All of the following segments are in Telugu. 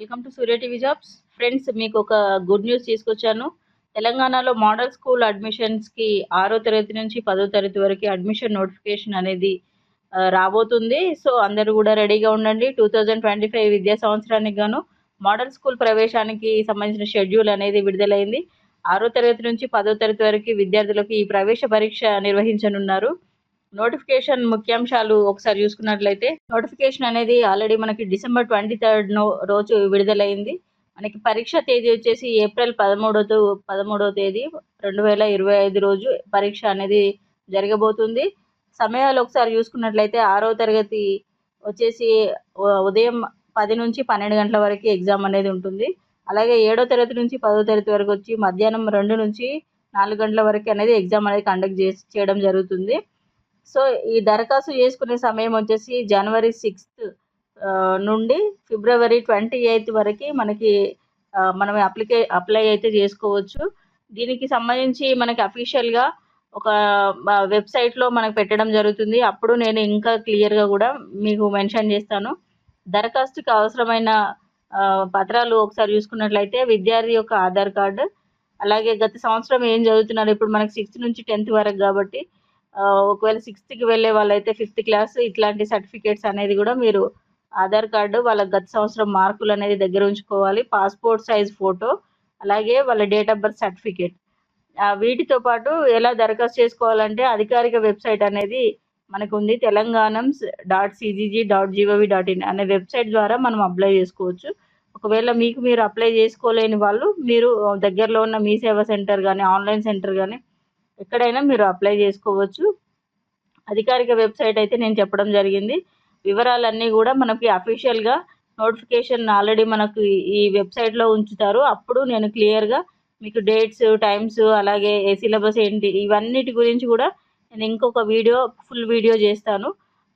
Welcome to Surya TV jobs. Friends మీకు ఒక గుడ్ న్యూస్ తీసుకొచ్చాను. తెలంగాణలో మోడల్ స్కూల్ అడ్మిషన్స్కి ఆరో తరగతి నుంచి పదో తరగతి వరకు అడ్మిషన్ నోటిఫికేషన్ అనేది రాబోతుంది. సో అందరూ కూడా రెడీగా ఉండండి. టూ థౌజండ్ ట్వంటీ ఫైవ్ విద్యా సంవత్సరానికి గాను మోడల్ స్కూల్ ప్రవేశానికి సంబంధించిన షెడ్యూల్ అనేది విడుదలైంది. ఆరో తరగతి నుంచి పదో తరగతి వరకు విద్యార్థులకు ఈ ప్రవేశ పరీక్ష నిర్వహించనున్నారు. నోటిఫికేషన్ ముఖ్యాంశాలు ఒకసారి చూసుకున్నట్లయితే నోటిఫికేషన్ అనేది ఆల్రెడీ మనకి డిసెంబర్ ట్వంటీ థర్డ్ రోజు విడుదలైంది. మనకి పరీక్ష తేదీ వచ్చేసి ఏప్రిల్ పదమూడో పదమూడవ పదమూడో తేదీ రెండు వేల ఇరవై ఐదు రోజు పరీక్ష అనేది జరగబోతుంది. సమయాలు ఒకసారి చూసుకున్నట్లయితే ఆరో తరగతి వచ్చేసి ఉదయం పది నుంచి పన్నెండు గంటల వరకు ఎగ్జామ్ అనేది ఉంటుంది. అలాగే ఏడో తరగతి నుంచి పదో తరగతి వరకు వచ్చి మధ్యాహ్నం రెండు నుంచి నాలుగు గంటల వరకు అనేది ఎగ్జామ్ అనేది కండక్ట్ చేసి చేయడం జరుగుతుంది. సో ఈ దరఖాస్తు చేసుకునే సమయం వచ్చేసి జనవరి సిక్స్త్ నుండి ఫిబ్రవరి ట్వంటీ ఎయిత్ వరకు మనకి మనం అప్లికే అప్లై అయితే చేసుకోవచ్చు. దీనికి సంబంధించి మనకి అఫీషియల్గా ఒక వెబ్సైట్లో మనకు పెట్టడం జరుగుతుంది. అప్పుడు నేను ఇంకా క్లియర్గా కూడా మీకు మెన్షన్ చేస్తాను. దరఖాస్తుకి అవసరమైన పత్రాలు ఒకసారి చూసుకున్నట్లయితే విద్యార్థి యొక్క ఆధార్ కార్డు అలాగే గత సంవత్సరం ఏం చదువుతున్నారు ఇప్పుడు మనకి సిక్స్త్ నుంచి టెన్త్ వరకు కాబట్టి ఒకవేళ సిక్స్త్కి వెళ్ళే వాళ్ళైతే ఫిఫ్త్ క్లాస్ ఇట్లాంటి సర్టిఫికేట్స్ అనేది కూడా మీరు ఆధార్ కార్డు వాళ్ళ గత సంవత్సరం మార్కులు అనేది దగ్గర ఉంచుకోవాలి. పాస్పోర్ట్ సైజ్ ఫోటో అలాగే వాళ్ళ డేట్ ఆఫ్ బర్త్ సర్టిఫికేట్ వీటితో పాటు ఎలా దరఖాస్తు చేసుకోవాలంటే అధికారిక వెబ్సైట్ అనేది మనకు ఉంది Telangana dot CGG dot GOV dot in అనే వెబ్సైట్ ద్వారా మనం అప్లై చేసుకోవచ్చు. ఒకవేళ మీకు మీరు అప్లై చేసుకోలేని వాళ్ళు మీరు దగ్గరలో ఉన్న మీ సేవా సెంటర్ కానీ ఆన్లైన్ సెంటర్ కానీ ఎక్కడైనా మీరు అప్లై చేసుకోవచ్చు. అధికారిక వెబ్సైట్ అయితే నేను చెప్పడం జరిగింది. వివరాలన్నీ కూడా మనకి అఫీషియల్గా నోటిఫికేషన్ ఆల్రెడీ మనకు ఈ వెబ్సైట్లో ఉంచుతారు. అప్పుడు నేను క్లియర్గా మీకు డేట్స్ టైమ్స్ అలాగే ఏ సిలబస్ ఏంటి ఇవన్నిటి గురించి కూడా నేను ఇంకొక వీడియో ఫుల్ వీడియో చేస్తాను.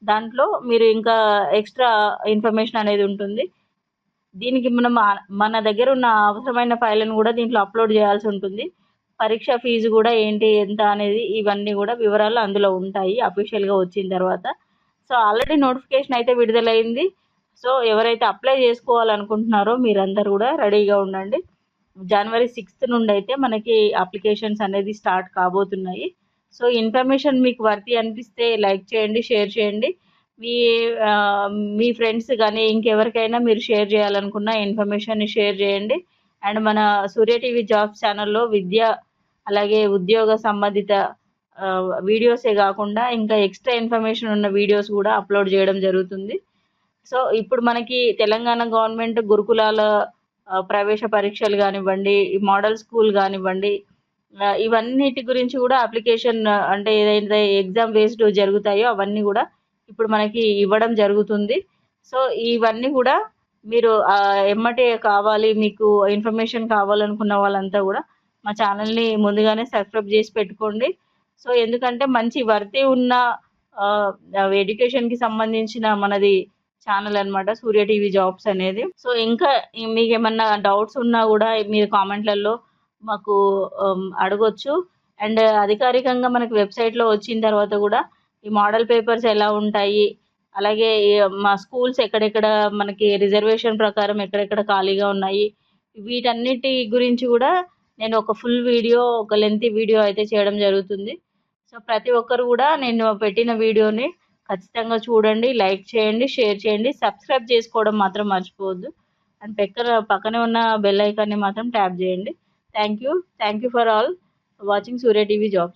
దాంట్లో మీరు ఇంకా ఎక్స్ట్రా ఇన్ఫర్మేషన్ అనేది ఉంటుంది. దీనికి మనం మన దగ్గర ఉన్న అవసరమైన ఫైళ్ళను కూడా దీంట్లో అప్లోడ్ చేయాల్సి ఉంటుంది. పరీక్ష ఫీజు కూడా ఏంటి ఎంత అనేది ఇవన్నీ కూడా వివరాలు అందులో ఉంటాయి అఫీషియల్గా వచ్చిన తర్వాత. సో ఆల్రెడీ నోటిఫికేషన్ అయితే విడుదలైంది. సో ఎవరైతే అప్లై చేసుకోవాలనుకుంటున్నారో మీరందరూ కూడా రెడీగా ఉండండి. జనవరి సిక్స్త్ నుండి అయితే మనకి అప్లికేషన్స్ అనేది స్టార్ట్ కాబోతున్నాయి. సో ఇన్ఫర్మేషన్ మీకు వర్తి అనిపిస్తే లైక్ చేయండి షేర్ చేయండి. మీ మీ ఫ్రెండ్స్ కానీ ఇంకెవరికైనా మీరు షేర్ చేయాలనుకున్న ఇన్ఫర్మేషన్ని షేర్ చేయండి. అండ్ మన సూర్య టీవీ జాబ్ ఛానల్లో విద్య అలాగే ఉద్యోగ సంబంధిత వీడియోసే కాకుండా ఇంకా ఎక్స్ట్రా ఇన్ఫర్మేషన్ ఉన్న వీడియోస్ కూడా అప్లోడ్ చేయడం జరుగుతుంది. సో ఇప్పుడు మనకి తెలంగాణ గవర్నమెంట్ గురుకులాల ప్రవేశ పరీక్షలు కానివ్వండి మోడల్ స్కూల్ కానివ్వండి ఇవన్నిటి గురించి కూడా అప్లికేషన్ అంటే ఏదైతే ఎగ్జామ్ బేస్డ్ జరుగుతాయో అవన్నీ కూడా ఇప్పుడు మనకి ఇవ్వడం జరుగుతుంది. సో ఇవన్నీ కూడా మీరు ఎమ్మటే కావాలి మీకు ఇన్ఫర్మేషన్ కావాలనుకున్న వాళ్ళంతా కూడా మా ఛానల్ని ముందుగానే సబ్స్క్రైబ్ చేసి పెట్టుకోండి. సో ఎందుకంటే మంచి వర్తి ఉన్న ఎడ్యుకేషన్కి సంబంధించిన మనది ఛానల్ అన్నమాట సూర్య టీవీ జాబ్స్ అనేది. సో ఇంకా మీకు ఏమన్నా డౌట్స్ ఉన్నా కూడా మీరు కామెంట్లలో మాకు అడగొచ్చు. అండ్ అధికారికంగా మనకి వెబ్సైట్లో వచ్చిన తర్వాత కూడా ఈ మోడల్ పేపర్స్ ఎలా ఉంటాయి అలాగే మా స్కూల్స్ ఎక్కడెక్కడ మనకి రిజర్వేషన్ ప్రకారం ఎక్కడెక్కడ ఖాళీగా ఉన్నాయి వీటన్నిటి గురించి కూడా నేను ఒక ఫుల్ వీడియో ఒక లెంతీ వీడియో అయితే చేయడం జరుగుతుంది. సో ప్రతి ఒక్కరు కూడా నేను పెట్టిన వీడియోని ఖచ్చితంగా చూడండి లైక్ చేయండి షేర్ చేయండి సబ్స్క్రైబ్ చేసుకోవడం మాత్రం మర్చిపోవద్దు. అండ్ పక్కన పక్కనే ఉన్న బెల్ ఐకాన్ని మాత్రం ట్యాప్ చేయండి. Thank you. Thank you for all. Watching Surya TV jobs.